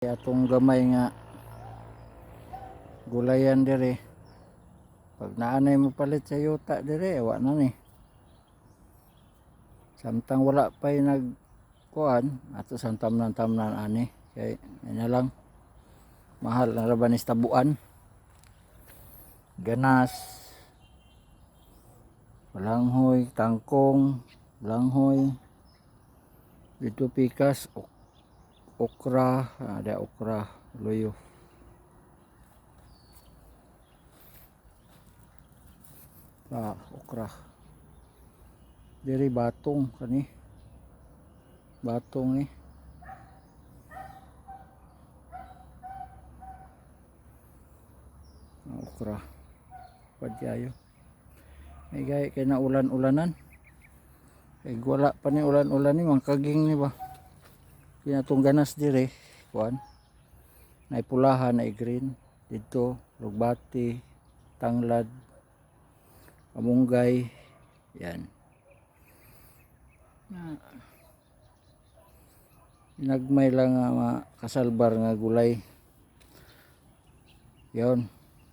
atong gamay nga gulayan dire pag naanay mo palit sa yuta dire wa na ni. Samtang wala pa nag kuan ato sang tamnan tamnan ani. Kay na lang. Mahal na raban is tabuan ganas. Balanghoy tangkong balanghoy dito pikas ok okra, ada okra, loyo. Ah, okra. Diri batong kani. Batong ni. Ah, okra. Padyayo. May gaya kay na ulan-ulanan. Kay wala pa ni ulan-ulan ni mangkaging ni ba kinatong ganas dire kuan. Na pulahan na green. Dito lugbati tanglad kamunggay yan. Na. Nagmay lang nga kasalbar nga gulay. Yon